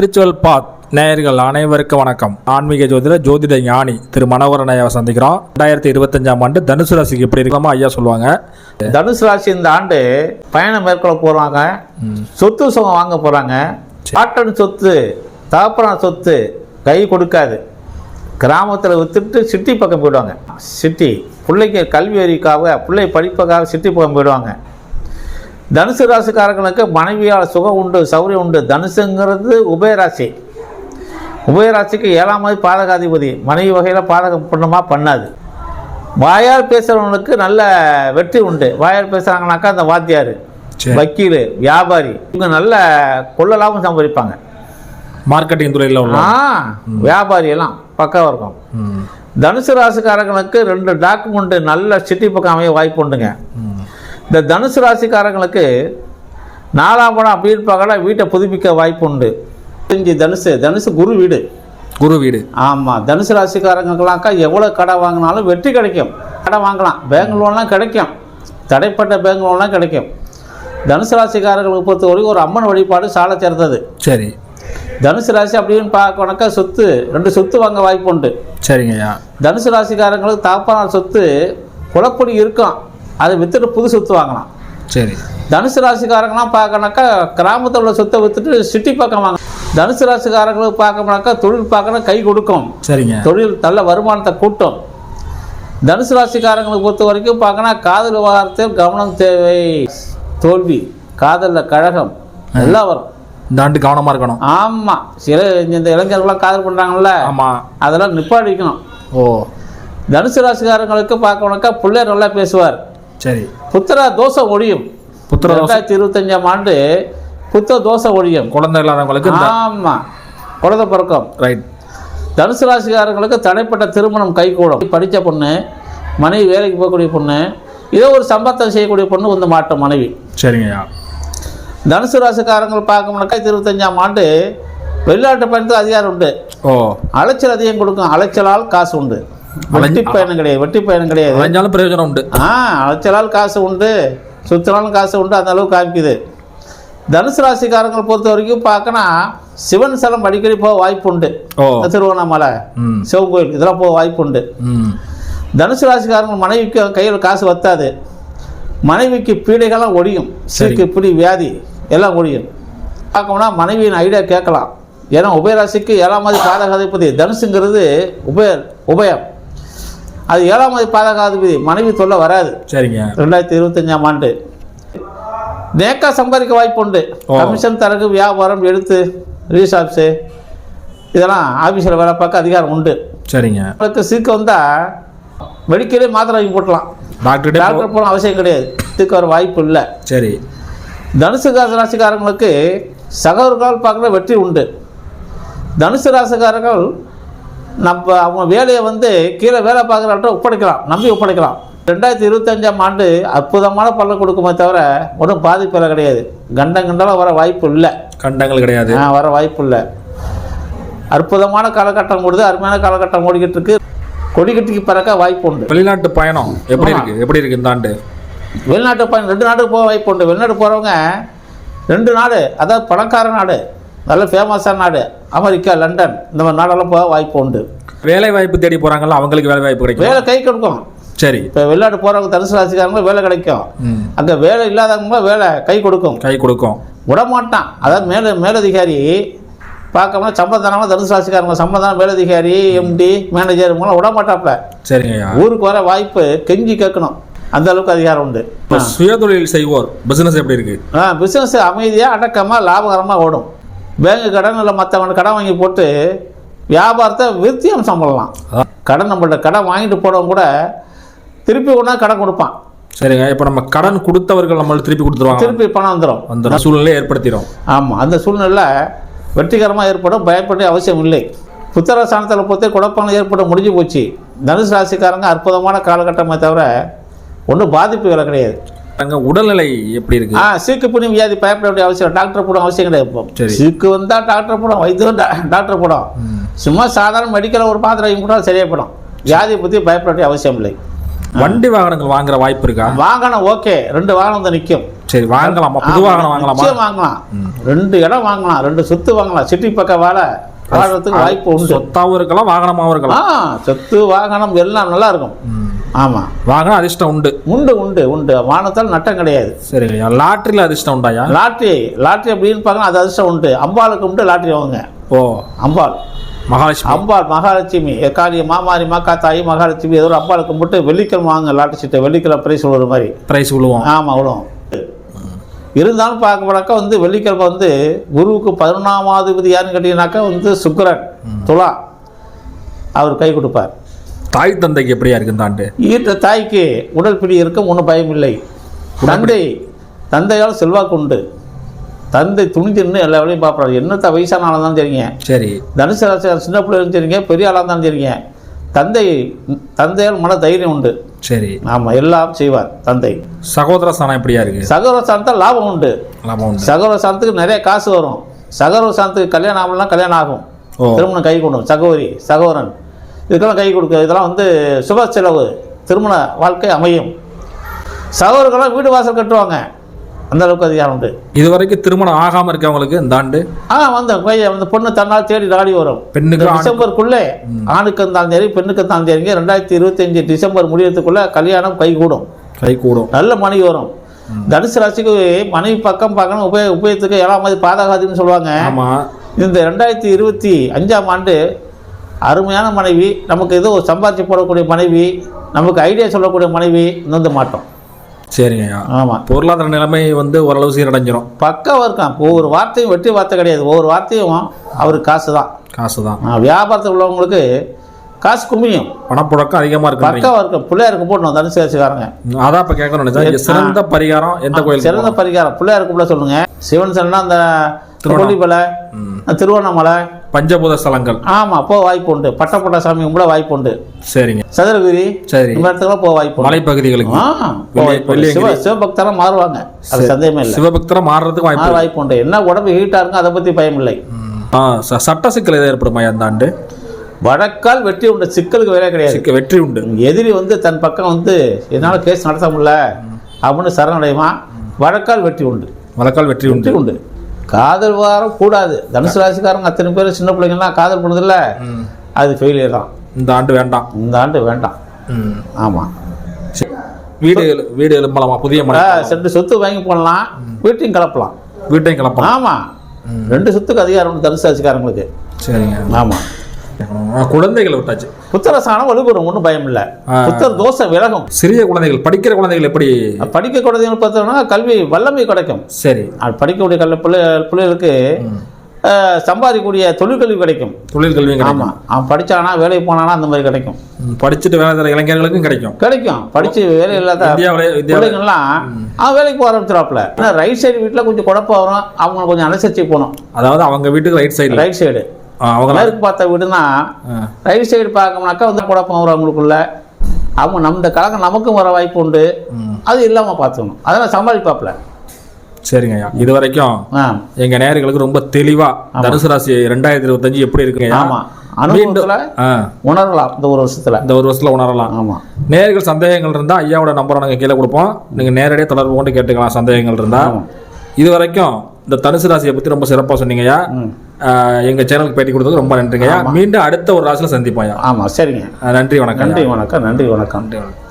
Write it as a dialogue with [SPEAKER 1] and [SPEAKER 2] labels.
[SPEAKER 1] Spiritual பாத் நேயர்கள் அனைவருக்கும் வணக்கம். ஆன்மீக ஜோதிட ஜோதிட ஞானி திரு மனோகரன் ஐயாவை சந்திக்கிறோம். ரெண்டாயிரத்தி இருபத்தஞ்சாம் ஆண்டு தனுசு ராசிக்கு எப்படி இருக்கலாமா ஐயா சொல்லுவாங்க.
[SPEAKER 2] தனுசு ராசி இந்த ஆண்டு பயணம் மேற்கொள்ள போறாங்க. சொத்து சுகம் வாங்க போறாங்க. பாட்டன் சொத்து தாப்பரான சொத்து கை கொடுக்காது. கிராமத்தில் வித்துட்டு சிட்டி பக்கம் போயிடுவாங்க. சிட்டி பிள்ளைக்கு கல்வி அறிவுக்காக பிள்ளை படிப்புக்காக சிட்டி பக்கம் போயிடுவாங்க. தனுசு ராசிக்காரங்களுக்கு மனைவியால் சுகம் உண்டு சௌரியம் உண்டு. தனுசுங்கிறது உபயராசி. உபயராசிக்கு ஏழாம் மாதிரி பாதகாதிபதி. மனைவி வகையில் பாதகம் பண்ணுமா பண்ணாது. வாயால் பேசுகிறவங்களுக்கு நல்ல வெற்றி உண்டு. வாயால் பேசுகிறாங்கனாக்கா அந்த வாத்தியார். வக்கீல் வியாபாரி இவங்க நல்ல கொள்ள லாபம் சம்பாதிப்பாங்க.
[SPEAKER 1] மார்க்கெட்டிங் துறையில்
[SPEAKER 2] ஆ வியாபாரி எல்லாம் பக்காவாக இருக்கும். தனுசு ராசிக்காரங்களுக்கு ரெண்டு டாக்குமெண்ட் நல்ல சிட்டி பக்கம் அமைய வாய்ப்பு உண்டுங்க. இந்த தனுசு ராசிக்காரங்களுக்கு நாலாம் படம் அப்படி இருப்பாங்களா வீட்டை புதுப்பிக்க வாய்ப்பு உண்டு. இஞ்சி தனுசு தனுசு குரு வீடு.
[SPEAKER 1] குரு வீடு.
[SPEAKER 2] ஆமாம் தனுசு ராசிக்காரங்களுக்கெல்லாம்க்கா எவ்வளோ கடை வாங்கினாலும் வெற்றி கிடைக்கும். கடை வாங்கலாம். பேங்க் லோன்லாம் கிடைக்கும். தடைப்பட்ட பேங்க் லோன்லாம் கிடைக்கும். தனுசு ராசிக்காரர்களுக்கு பொறுத்த வரைக்கும் ஒரு அம்மன் வழிபாடு சால சிறந்தது
[SPEAKER 1] சரி.
[SPEAKER 2] தனுசு ராசி அப்படின்னு பார்க்கணுக்கா சொத்து ரெண்டு சொத்து வாங்க வாய்ப்பு உண்டு.
[SPEAKER 1] சரிங்க ஐயா
[SPEAKER 2] தனுசு ராசிக்காரங்களுக்கு தாப்பனார் சொத்து குழப்படி இருக்கும். அதை வித்துட்டு புது சொத்து வாங்கலாம்.
[SPEAKER 1] சரி.
[SPEAKER 2] தனுசு ராசிக்காரங்களாம் பார்க்கணாக்கா கிராமத்தில் உள்ள சொத்தை வித்துட்டு சிட்டி பக்கம் வாங்க. தனுசு ராசிக்காரங்களுக்கு பார்க்கணும்னாக்கா தொழில் பார்க்கணும் கை கொடுக்கும்.
[SPEAKER 1] சரிங்க.
[SPEAKER 2] தொழில் நல்ல வருமானத்தை கூட்டும். தனுசு ராசிக்காரங்களுக்கு பொறுத்த வரைக்கும் பார்க்கணும் காதல் விவகாரத்தில் கவனம் தேவை. தோல்வி காதலில் கழகம் எல்லாம் வரும்.
[SPEAKER 1] இந்த ஆண்டு கவனமாக இருக்கணும்.
[SPEAKER 2] ஆமாம் சில இந்த இளைஞர்கள்லாம் காதல் பண்ணுறாங்கல்ல
[SPEAKER 1] ஆமாம்
[SPEAKER 2] அதெல்லாம் நிப்பாடிக்கணும்
[SPEAKER 1] ஓ.
[SPEAKER 2] தனுசு ராசிக்காரங்களுக்கு பார்க்கணுக்கா பிள்ளையர் நல்லா பேசுவார்.
[SPEAKER 1] சரி.
[SPEAKER 2] புத்திர தோஷம் ஒழியும்.
[SPEAKER 1] புத்திர தோஷம்.
[SPEAKER 2] ரெண்டாயிரத்தி இருபத்தஞ்சாம் ஆண்டு புத்திர தோஷம் ஒழியும்.
[SPEAKER 1] குழந்தை இல்லாதவங்களுக்கு
[SPEAKER 2] ஆமாம் குழந்தை பிறக்கும்.
[SPEAKER 1] ரைட்
[SPEAKER 2] தனுசு ராசிக்காரங்களுக்கு தடைப்பட்ட திருமணம் கைகூடும். படித்த பொண்ணு மனைவி வேலைக்கு போகக்கூடிய பொண்ணு ஏதோ ஒரு சம்பத்தம் செய்யக்கூடிய பொண்ணு வந்து மாட்டும் மனைவி.
[SPEAKER 1] சரிங்க ஐயா.
[SPEAKER 2] தனுசு ராசிக்காரங்கள் பார்க்கணும்னாக்கா இருபத்தஞ்சாம் ஆண்டு வெளிநாட்டு பயணத்துக்கு அதிகாரம் உண்டு.
[SPEAKER 1] ஓ.
[SPEAKER 2] அலைச்சல் அதிகம் கொடுக்கும். அலைச்சலால் காசு உண்டு. வெட்டி பயணம் கிடையாது வெட்டி பயணம் கிடையாது
[SPEAKER 1] அலைஞ்சாலும் பிரயோஜனம் உண்டு.
[SPEAKER 2] ஆ அலைச்சலால் காசு உண்டு சுத்தினாலும் காசு உண்டு அந்த அளவுக்கு காமிக்குது. தனுசு ராசிக்காரங்களை பொறுத்த வரைக்கும் பார்க்கனா சிவன் ஸ்தலம் அடிக்கடி போக வாய்ப்பு உண்டு. திருவண்ணாமலை சிவன் கோயில் இதெல்லாம் போக வாய்ப்பு உண்டு. தனுசு ராசிக்காரங்க மனைவிக்கு கையில் காசு வத்தாது. மனைவிக்கு பீடைகள்லாம் ஒழியும் சீக்கு பிடி வியாதி எல்லாம் ஒழியும் பார்க்கணும்னா மனைவியின் ஐடியா கேட்கலாம். ஏன்னா உபயராசிக்கு ஏழாம் மாதிரி பாதகாதிபதி தனுசுங்கிறது உபய உபயம். அது ஏழாம் மாதிரி பாதகாதிபதி மனைவி தொல்லை வராது.
[SPEAKER 1] சரிங்க.
[SPEAKER 2] ரெண்டாயிரத்தி இருபத்தஞ்சாம் ஆண்டு. நேக்கா சம்பாதிக்க வாய்ப்பு உண்டு. கமிஷன் தரகு வியாபாரம் எழுத்து ரீசாப்ஸு இதெல்லாம் ஆஃபீஸில் வேலை பார்க்க அதிகாரம் உண்டு.
[SPEAKER 1] சரிங்க.
[SPEAKER 2] உங்களுக்கு சீக்கு வந்தால் மெடிக்கலே மாத்திரை வாங்கி போட்டலாம்.
[SPEAKER 1] டாக்டர்கிட்ட
[SPEAKER 2] டாக்டர் போன அவசியம் கிடையாது. இதுக்கு வர வாய்ப்பு இல்லை.
[SPEAKER 1] சரி.
[SPEAKER 2] தனுசு ராசி ராசிக்காரங்களுக்கு சகோதரர்கள் பார்க்குற வெற்றி உண்டு. தனுசு ராசிக்காரர்கள் நம்ம அவங்க வேலையை வந்து கீழே வேலை பார்க்குறவர்கிட்ட ஒப்படைக்கலாம் நம்பி ஒப்படைக்கலாம். ரெண்டாயிரத்தி இருபத்தஞ்சாம் ஆண்டு அற்புதமான பலன் கொடுக்குமே தவிர ஒன்றும் பாதிப்பு கிடையாது. கண்டம் கண்டலாம் வர வாய்ப்பு இல்லை.
[SPEAKER 1] கண்டங்கள் கிடையாது.
[SPEAKER 2] ஆ, வர வாய்ப்பு இல்லை. அற்புதமான காலகட்டம் கொடுத்து அருமையான காலகட்டம் ஓடிக்கிட்டு இருக்கு. கொடிக்கட்டிக்கு பிறக்க வாய்ப்பு உண்டு.
[SPEAKER 1] வெளிநாட்டு பயணம் எப்படி. இருக்கு? எப்படி இருக்கு இந்த ஆண்டு?
[SPEAKER 2] வெளிநாட்டு பயணம் ரெண்டு நாட்டுக்கு போக வாய்ப்பு உண்டு. வெளிநாடு போகிறவங்க ரெண்டு நாடு அதாவது பணக்கார நாடு நல்ல ஃபேமஸான நாடு. America London. இந்த மாதிரி நாடெல்லாம் போக வாய்ப்பு உண்டு.
[SPEAKER 1] வேலை வாய்ப்பு தேடி போறாங்கல்ல அவங்களுக்கு வேலை வாய்ப்பு கிடைக்கும்.
[SPEAKER 2] வேலை கை கொடுக்கும்.
[SPEAKER 1] சரி.
[SPEAKER 2] இப்போ வெளிநாடு போகிறவங்க தனுசு ராசிக்காரங்க வேலை கிடைக்கும். அங்கே வேலை இல்லாதவங்க வேலை கை கொடுக்கும்.
[SPEAKER 1] கை கொடுக்கும்.
[SPEAKER 2] விடமாட்டான் அதாவது மேல மேலதிகாரி பார்க்கணும்னா சம்பந்தானமாக தனுசு ராசிக்காரங்க சம்பந்தான மேலதிகாரி எம்டி மேனேஜர் இவங்களாம் விடமாட்டாப்ல
[SPEAKER 1] சரிங்க.
[SPEAKER 2] ஊருக்கு வர வாய்ப்பு கெஞ்சி கேட்கணும். அந்த அளவுக்கு அதிகாரம் உண்டு.
[SPEAKER 1] சுயதொழில் செய்வோர் பிசினஸ் எப்படி இருக்கு?
[SPEAKER 2] ஆ பிஸ்னஸ் அமைதியாக அடக்கமாக லாபகரமாக ஓடும். பேங்க் கடன் இல்லை மற்றவங்க கடன் வாங்கி போட்டு வியாபாரத்தை விருத்தியம் சம்பளலாம். கடன் நம்மள்ட்ட கடன் வாங்கிட்டு போனவங்க கூட திருப்பி கொண்டா கடன் கொடுப்பான்.
[SPEAKER 1] சரிங்க. இப்போ நம்ம கடன் கொடுத்தவர்கள் நம்மளுக்கு திருப்பி கொடுத்துருவாங்க.
[SPEAKER 2] திருப்பி பணம் வந்துடும்
[SPEAKER 1] அந்த சூழ்நிலையை ஏற்படுத்திடும்
[SPEAKER 2] ஆமாம் அந்த சூழ்நிலை வெற்றிகரமாக ஏற்படும் பயப்பட அவசியம் இல்லை. புத்தர ஸ்தானத்தில் பொறுத்தே குழப்பங்கள் ஏற்பட முடிஞ்சு போச்சு. தனுசு ராசிக்காரங்க அற்புதமான காலகட்டமே தவிர ஒன்றும் பாதிப்புகளை கிடையாது.
[SPEAKER 1] உடல்நிலை எப்படி இருக்கு?
[SPEAKER 2] ஆ சீக்கு புண்ணி வியாதி பயப்பட வேண்டிய அவசியம். டாக்டர் போட அவசியம் கிடையாது. சீக்கு வந்தால் டாக்டர் போடும் வைத்தியம் டாக்டர் போடும் சும்மா சாதாரண மெடிக்கலில் ஒரு மாத்திரை வாங்கி போட்டால் சரியாக போடும் வியாதியை பற்றி பயப்பட வேண்டிய அவசியம் இல்லை.
[SPEAKER 1] வண்டி வாகனங்கள் வாங்குற வாய்ப்பு இருக்கா?
[SPEAKER 2] வாகனம் ஓகே. ரெண்டு வாகனம் வந்து நிற்கும்
[SPEAKER 1] சரி வாங்கலாமா? புது வாகனம் வாங்கலாமா?
[SPEAKER 2] வாங்கலாம். ரெண்டு இடம் வாங்கலாம். ரெண்டு சொத்து வாங்கலாம். சிட்டி பக்கம் வேலை வாழ்றதுக்கு வாய்ப்பு உண்டு.
[SPEAKER 1] சொத்தாவும் இருக்கலாம் வாகனமாவும்
[SPEAKER 2] ஆ
[SPEAKER 1] இருக்கலாம்
[SPEAKER 2] சொத்து வாகனம் எல்லாம் நல்லா இருக்கும். ஆமா.
[SPEAKER 1] வாகனம் அதிர்ஷ்டம் உண்டு.
[SPEAKER 2] உண்டு உண்டு உண்டு. வானத்தால் நட்டம் கிடையாது.
[SPEAKER 1] சரிங்கய்யா லாட்டரியில் அதிர்ஷ்டம் உண்டாயா
[SPEAKER 2] லாட்ரி லாட்ரி அப்படின்னு பார்க்கலாம் அது அதிர்ஷ்டம் உண்டு. அம்பாளுக்கு உண்டு லாட்ரி வாங்க
[SPEAKER 1] ஓ.
[SPEAKER 2] அம்பாள்.
[SPEAKER 1] மகாலட்சுமி.
[SPEAKER 2] அம்பாள் மகாலட்சுமி. காளி மாமாரி மாக்கா தாய் மகாலட்சுமி ஏதோ அம்பாளை கும்பிட்டு வெள்ளிக்கிழமை வாங்க லாட்டரி சீட்டை. வெள்ளிக்கிழமை பிரைஸ் விழுற மாதிரி.
[SPEAKER 1] பிரைஸ் விழுவோம்
[SPEAKER 2] ஆமாம் விழும் இருந்தாலும் பார்க்க போனாக்கா வந்து வெள்ளிக்கிழமை வந்து குருவுக்கு பதினொன்றாமாதிபதி யாருன்னு கேட்டீங்கன்னாக்கா வந்து சுக்கிரன் துலா அவர் கை கொடுப்பார்.
[SPEAKER 1] தாய் தந்தைக்கு எப்படியா இருக்கு இந்த ஆண்டு
[SPEAKER 2] ஈட்ட தாய்க்கு உடல் பிடி இருக்கும் ஒன்றும் பயம் இல்லை தந்தை தந்தையால் செல்வாக்கு உண்டு. தந்தை துணிஞ்சிருந்து எல்லா வேலையும் பார்ப்பாரு. என்னத்த வயசான ஆளாக தான் தெரியுங்க
[SPEAKER 1] சரி.
[SPEAKER 2] தனுசு ராசி சின்ன பிள்ளை தெரியுங்க பெரிய ஆளாக தான் தெரியுங்க தந்தை தந்தையால் மன தைரியம் உண்டு.
[SPEAKER 1] சரி.
[SPEAKER 2] ஆமாம் எல்லாம் செய்வார் தந்தை.
[SPEAKER 1] சகோதர ஸ்தானம் எப்படியா இருக்கு?
[SPEAKER 2] சகோதர சாந்தம் லாபம் உண்டு.
[SPEAKER 1] லாபம் உண்டு.
[SPEAKER 2] சகோதர சாந்தத்துக்கு நிறைய காசு வரும். சகோதர சாந்தத்துக்கு கல்யாணம் ஆகலாம் கல்யாணம் ஆகும். திருமணம் கை கொடுக்கும் சகோதரி சகோதரன். இதுக்கெல்லாம் கை கொடுக்க இதெல்லாம் வந்து சுப செலவு திருமண வாழ்க்கை அமையும். சகோதரர்கள்லாம் வீடு வாசல் கட்டுவாங்க. அந்த அளவுக்கு அதிகாரம் உண்டு.
[SPEAKER 1] இது வரைக்கும் திருமணம் ஆகாம இருக்கவங்களுக்கு இந்த ஆண்டு?
[SPEAKER 2] ஆ வந்து பையன் வந்து பொண்ணு தன்னால் தேடி நாடி வரும்.
[SPEAKER 1] பெண்ணுக்கு
[SPEAKER 2] டிசம்பருக்குள்ளே ஆணுக்கு இருந்தாலும் சரி பெண்ணுக்கு இருந்தாலும் சரிங்க ரெண்டாயிரத்தி இருபத்தஞ்சு டிசம்பர் முடியறதுக்குள்ள கல்யாணம் கை கூடும்
[SPEAKER 1] கை கூடும்.
[SPEAKER 2] நல்ல மனைவி வரும். தனுசு ராசிக்கு மனைவி பக்கம் பார்க்கணும் உபய உபயத்துக்கு ஏழாம் மாதிரி பாதகாதின்னு சொல்லுவாங்க.
[SPEAKER 1] ஆமா.
[SPEAKER 2] இந்த ரெண்டாயிரத்தி இருபத்தி அஞ்சாம் ஆண்டு அருமையான மனைவி நமக்கு ஏதோ சம்பாதிச்சு போடக்கூடிய மனைவி நமக்கு ஐடியா சொல்லக்கூடிய மனைவி நொந்த மாட்டோம்.
[SPEAKER 1] சரிங்கய்யா
[SPEAKER 2] ஆமாம்
[SPEAKER 1] பொருளாதார நிலைமை வந்து ஓரளவு சீரடைஞ்சிரும்.
[SPEAKER 2] பக்காவாக இருக்கான். ஒவ்வொரு வார்த்தையும் வெற்றி வார்த்தை கிடையாது. ஒவ்வொரு வார்த்தையும் அவருக்கு காசு தான்
[SPEAKER 1] காசு தான்
[SPEAKER 2] வியாபாரத்தில் உள்ளவங்களுக்கு காசு குமியும்.
[SPEAKER 1] பணப்புழக்கம் அதிகமா இருக்கு
[SPEAKER 2] பக்காவாக இருக்கும் பிள்ளையாருக்கு போடணும் தனுசு ராசிக்காரங்க
[SPEAKER 1] அதான் இப்ப கேட்கணும் சிறந்த பரிகாரம் எந்த கோயில்
[SPEAKER 2] சிறந்த பரிகாரம். பிள்ளையாருக்கு பிள்ளை சொல்லுங்க. சிவன் சன்னா அந்த கொல்லிமலை திருவண்ணாமலை.
[SPEAKER 1] பஞ்சபூத ஸ்தலங்கள்.
[SPEAKER 2] ஆமாம் போக வாய்ப்பு உண்டு. பட்டப்பட்ட சாமி கும்பிட வாய்ப்பு உண்டு.
[SPEAKER 1] சரிங்க.
[SPEAKER 2] சதுரகிரி
[SPEAKER 1] சரி.
[SPEAKER 2] இந்த இடத்துக்குலாம் போக வாய்ப்பு
[SPEAKER 1] மலைப்பகுதிகளுக்கு.
[SPEAKER 2] ஆ, போக வாய்ப்பு உண்டு. சிவ சிவபக்தரெல்லாம் மாறுவாங்க. அது சந்தேகமே இல்லை.
[SPEAKER 1] சிவபக்தரா மாறுறதுக்கு வாய்ப்பு
[SPEAKER 2] வாய்ப்பு உண்டு. என்ன உடம்பு ஹீட்டாக இருக்கும் அதை பற்றி பயம் இல்லை.
[SPEAKER 1] சட்ட சிக்கல் எதாவது ஏற்படுமா இந்த ஆண்டு?
[SPEAKER 2] வழக்கால் வெற்றி உண்டு சிக்கலுக்கு வேலையே கிடையாது.
[SPEAKER 1] வெற்றி உண்டு.
[SPEAKER 2] எதிரி வந்து தன் பக்கம் வந்து என்னால் கேஸ் நடத்த முடியல அப்படின்னு சரணடைவான் வழக்கால் வெற்றி உண்டு.
[SPEAKER 1] வழக்கால் வெற்றி உண்டு.
[SPEAKER 2] உண்டு. காதல் வாரம் கூடாது. தனுசு ராசிக்காரங்க அத்தனை பேர் சின்ன பிள்ளைங்கலாம் காதல் பண்ணதில்ல? அது ஃபெயிலியர் தான்.
[SPEAKER 1] இந்த ஆண்டு வேண்டாம்.
[SPEAKER 2] இந்த ஆண்டு வேண்டாம். ஆமாம்.
[SPEAKER 1] வீடு வீடு எழுப்பலாமா புதிய
[SPEAKER 2] ரெண்டு சொத்து வாங்கி போடலாம். வீட்டையும் கலப்பலாம்.
[SPEAKER 1] வீட்டையும் கிளப்பலாம்
[SPEAKER 2] ஆமாம் ரெண்டு சொத்துக்கு அதிகாரம் தனுசு ராசிக்காரங்களுக்கு.
[SPEAKER 1] சரிங்க.
[SPEAKER 2] ஆமாம்
[SPEAKER 1] குழந்தைகளை விட்டாச்சு.
[SPEAKER 2] புத்திரசானம் வலுப்பெறும் ஒன்றும் பயம் இல்லை. புத்தர் தோஷம் விலகும்.
[SPEAKER 1] சிறிய குழந்தைகள் படிக்கிற குழந்தைகள் எப்படி?
[SPEAKER 2] படிக்க குழந்தைங்க பார்த்தோம்னா கல்வி வல்லமை கிடைக்கும்.
[SPEAKER 1] சரி.
[SPEAKER 2] அது படிக்கக்கூடிய கல்வி பிள்ளை பிள்ளைகளுக்கு சம்பாதிக்கக்கூடிய தொழிற்கல்வி கிடைக்கும்.
[SPEAKER 1] தொழில் கல்வி கிடைக்கும்.
[SPEAKER 2] ஆமாம் அவன் படிச்சானா வேலைக்கு போனானா அந்த மாதிரி கிடைக்கும்.
[SPEAKER 1] படிச்சுட்டு வேலை தர இளைஞர்களுக்கும் கிடைக்கும்.
[SPEAKER 2] கிடைக்கும். படிச்சு வேலை இல்லாத பிள்ளைங்கள்லாம் அவன் வேலைக்கு போக ஆரம்பிச்சிடாப்புல ஏன்னா ரைட் சைடு வீட்டில் கொஞ்சம் குழப்பம் வரும். அவங்க கொஞ்சம் அனுசரிச்சு போகணும்.
[SPEAKER 1] அதாவது அவங்க வீட்டுக்கு ரைட் சைடில்
[SPEAKER 2] ரைட் சைடு
[SPEAKER 1] அவங்க
[SPEAKER 2] மேற்கு பார்த்த வீடுனா ரைட் சைடு பார்க்கணும்னாக்கா வந்து குழப்பம் வரும் அவங்களுக்குள்ள. அவங்க நம்ம இந்த கலக்கம் நமக்கும் வர வாய்ப்பு உண்டு. அது இல்லாமல் பார்த்துக்கணும். அதெல்லாம் சமாளிப்பாப்புல
[SPEAKER 1] சரிங்க ஐயா. இது வரைக்கும் எங்க நேயர்களுக்கு ரொம்ப தெளிவா தனுசு ராசி ரெண்டாயிரத்தி இருபத்தஞ்சு எப்படி இருக்குங்க?
[SPEAKER 2] ஆமாம் அனுபவத்தில் உணரலாம் இந்த ஒரு வருஷத்தில்.
[SPEAKER 1] இந்த ஒரு வருஷத்துல உணரலாம்.
[SPEAKER 2] ஆமாம்
[SPEAKER 1] நேயர்கள் சந்தேகங்கள் இருந்தா ஐயாவோட நம்பரை நாங்கள் கீழே கொடுப்போம். நீங்க நேரடியாக தொடர்பு கொண்டு கேட்டுக்கலாம் சந்தேகங்கள் இருந்தா.
[SPEAKER 2] ஆமாம்.
[SPEAKER 1] இது வரைக்கும் இந்த தனுசு ராசியை பத்தி ரொம்ப சிறப்பா சொன்னீங்கய்யா
[SPEAKER 2] ம்
[SPEAKER 1] ஆ, எங்க சேனலுக்கு பேட்டி கொடுத்ததுக்கு ரொம்ப நன்றிங்கய்யா. மீண்டும் அடுத்த ஒரு ராசியில சந்திப்போம்
[SPEAKER 2] ஆமாம் சரிங்க.
[SPEAKER 1] நன்றி வணக்கம்
[SPEAKER 2] நன்றி வணக்கம் நன்றி வணக்கம்.
[SPEAKER 1] நன்றி வணக்கம்.